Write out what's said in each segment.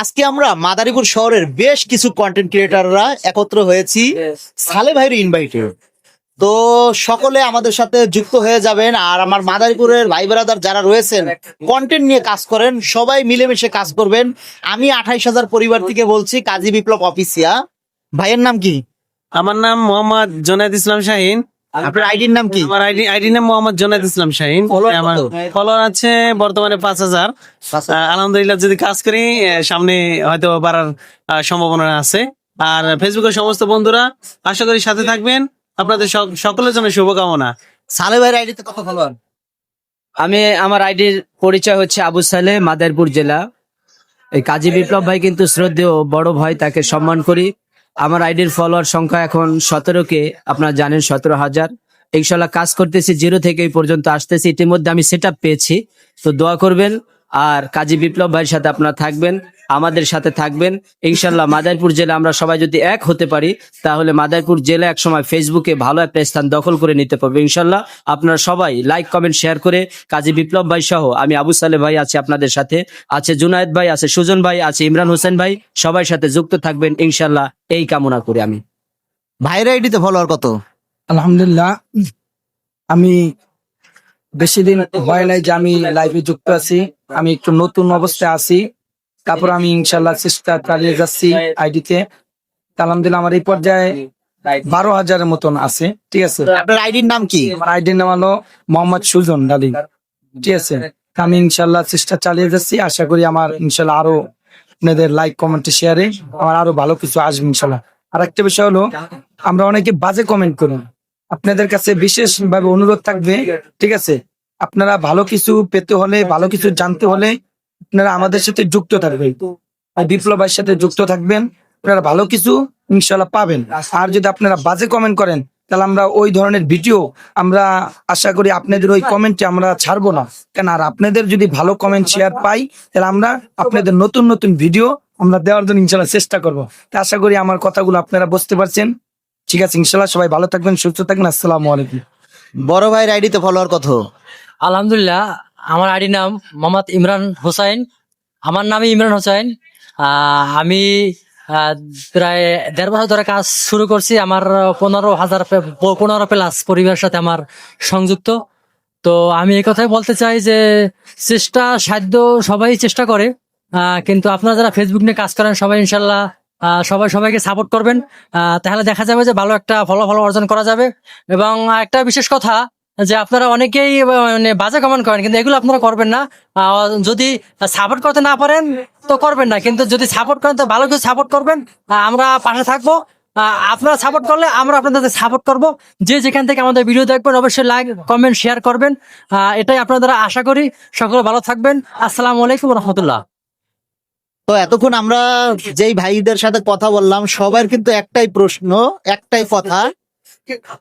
আজকে আমরা মাদারীপুর শহরের বেশ কিছু কন্টেন্ট ক্রিয়েটাররা একত্র হয়েছি। সালে ভাইয়ের ইনভাইটে তো সকলে আমাদের সাথে যুক্ত হয়ে যাবেন আর আমার মাদারীপুরের ভাই ব্রাদার যারা রয়েছেন কন্টেন্ট নিয়ে কাজ করেন সবাই মিলেমিশে কাজ করবেন। আমি আঠাইশ হাজার পরিবার থেকে বলছি কাজী বিপ্লব অফিসিয়া ভাইয়ের নাম কি? আমার নাম মোহাম্মদ জোনায়েদ ইসলাম শাহিন। আপনার আইডির নাম কি? আমার আইডি আইডি নাম মোহাম্মদ জোনায়েদ ইসলাম শাহিন। আমার ফলোয়ার আছে বর্তমানে পাঁচ হাজার। আলহামদুলিল্লাহ যদি কাজ করি সামনে হয়তো বাড়ার সম্ভাবনা আছে। আর ফেসবুকের সমস্ত বন্ধুরা আশা করি সাথে থাকবেন। আপনাদের সকলের জন্য শুভকামনা। সালে ভাইয়ের আইডিতে কত ফলোয়ার আমি আমার আইডির পরিচয় হচ্ছে আবু সালে মাদারপুর জেলা। এই কাজী বিপ্লব ভাই কিন্তু শ্রদ্ধেয় বড় ভাই তাকে সম্মান করি। আমার আইডির ফলোয়ার সংখ্যা এখন সতেরো কে, আপনারা জানেন সতেরো হাজার। ইনশাল্লাহ কাজ করতেছি, জিরো থেকে এই পর্যন্ত আসতেছি। ইতিমধ্যে আমি সেট পেয়েছি। তো দোয়া করবেন আর কাজী বিপ্লব ভাইয়ের সাথে আপনারা থাকবেন আমাদের সাথে থাকবেন। ইনশাল্লাহ মাদারপুর জেলা আমরা সবাই যদি এক হতে পারি তাহলে মাদারপুর জেলা একসময় ফেসবুকে ভালো একটা স্থান দখল করে নিতে পারবে। ইনশাল্লাহ আপনারা সবাই লাইক কমেন্ট শেয়ার করে কাজী বিপ্লব ভাই সহ আমি আবু সালে ভাই আছি আপনাদের সাথে আছে জুনায়েদ ভাই আছে সুজন ভাই আছে ইমরান হোসেন ভাই সবার সাথে যুক্ত থাকবেন। ইনশাল্লাহ এই কামনা করি আমি। ভাইয়ের আইডিতে ফলোয়ার কত? আলহামদুলিল্লাহ আমি বেশি দিন হয় নাই যে আমি লাইভে যুক্ত আছি। আমি একটু নতুন অবস্থায় আছি। তারপর আমি ইনশাল্লাহ চেষ্টা চালিয়ে যাচ্ছি আইডিতে। আলহামদুলিল্লাহ আমার এই পর্যায়ে বারো হাজারের মতন আছে। ঠিক আছে? আপনার আইডির নাম কি? আমার আইডির নাম হলো মোহাম্মদ সুজন ডালিম ঠিক আছে? আমি ইনশাল্লাহ চেষ্টা চালিয়ে যাচ্ছি। আশা করি আমার ইনশাল্লাহ আরও আপনাদের লাইক কমেন্ট শেয়ারে আমার আরও ভালো কিছু আসবে ইনশাল্লাহ আর একটা বিষয় হলো আমরা অনেকে বাজে কমেন্ট করুন আপনাদের কাছে বিশেষ ভাবে অনুরোধ থাকবে। ঠিক আছে? আপনারা ভালো কিছু পেতে হলে ভালো কিছু জানতে হলে আপনারা আমাদের সাথে যুক্ত থাকবেন। আর বিপ্লবের সাথে যুক্ত থাকবেন আপনারা ভালো কিছু ইনশাল্লাহ পাবেন। আর যদি আপনারা বাজে কমেন্ট করেন তাহলে আমরা ওই ধরনের ভিডিও আমরা আশা করি আপনাদের ওই কমেন্টে আমরা ছাড়বো না। কেন আর আপনাদের যদি ভালো কমেন্ট শেয়ার পাই তাহলে আমরা আপনাদের নতুন নতুন ভিডিও আমরা দেওয়ার জন্য ইনশাল্লাহ চেষ্টা করব। তা আশা করি আমার কথাগুলো আপনারা বুঝতে পারছেন। ঠিক আছে ইনশাল্লাহ সবাই ভালো থাকবেন সুস্থ থাকবেন। আসসালামু আলাইকুম। বড় ভাইয়ের আইডিতে ফলোয়ার কত? আলহামদুলিল্লাহ, আমার আইডি নাম মোহাম্মদ ইমরান হোসাইন। আমার নামই ইমরান হোসাইন। আমি প্রায় দেড় বছর ধরে কাজ শুরু করছি। আমার পনেরো হাজার পনেরো প্লাস পরিবারের সাথে আমার সংযুক্ত। তো আমি এই কথাই বলতে চাই যে, চেষ্টা, সাধ্য সবাই চেষ্টা করে। কিন্তু আপনারা যারা ফেসবুক নিয়ে কাজ করেন, সবাই ইনশাল্লাহ সবাই সবাইকে সাপোর্ট করবেন। তাহলে দেখা যাবে যে ভালো একটা ফলাফল অর্জন করা যাবে। এবং একটা বিশেষ কথা যে আপনারা অনেকেই মানে বাজে কমেন্ট করেন, কিন্তু এগুলো আপনারা করবেন না। যদি সাপোর্ট করতে না পারেন, তো করবেন না। কিন্তু যদি সাপোর্ট করেন, তো ভালো কিছু সাপোর্ট করবেন। আমরা পাশে থাকব। আপনারা সাপোর্ট করলে আমরা আপনাদের সাপোর্ট করব। যে যেখান থেকে আমাদের ভিডিও দেখবেন, অবশ্যই লাইক কমেন্ট শেয়ার করবেন। এটাই আপনাদের আশা করি। সকলে ভালো থাকবেন। আসসালামু আলাইকুম রহমতুল্লাহ। তো এতক্ষণ আমরা যেই ভাইদের সাথে কথা বললাম, সবার কিন্তু একটাই প্রশ্ন, একটাই কথা।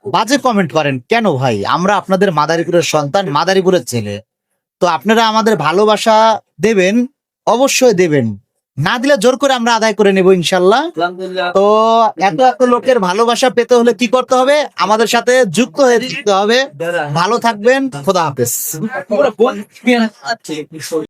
বাজে কমেন্ট করেন কেন ভাই? আমরা আপনাদের মাদারীপুরের সন্তান মাদারীপুরের ছেলে। তো আপনারা আমাদের ভালোবাসা দেবেন অবশ্যই দেবেন। না দিলে জোর করে আমরা আদায় করে নেব ইনশাল্লাহ। তো এত এত লোকের ভালোবাসা পেতে হলে কি করতে হবে? আমাদের সাথে যুক্ত হয়ে থাকতে হবে। ভালো থাকবেন খোদা হাফেজ।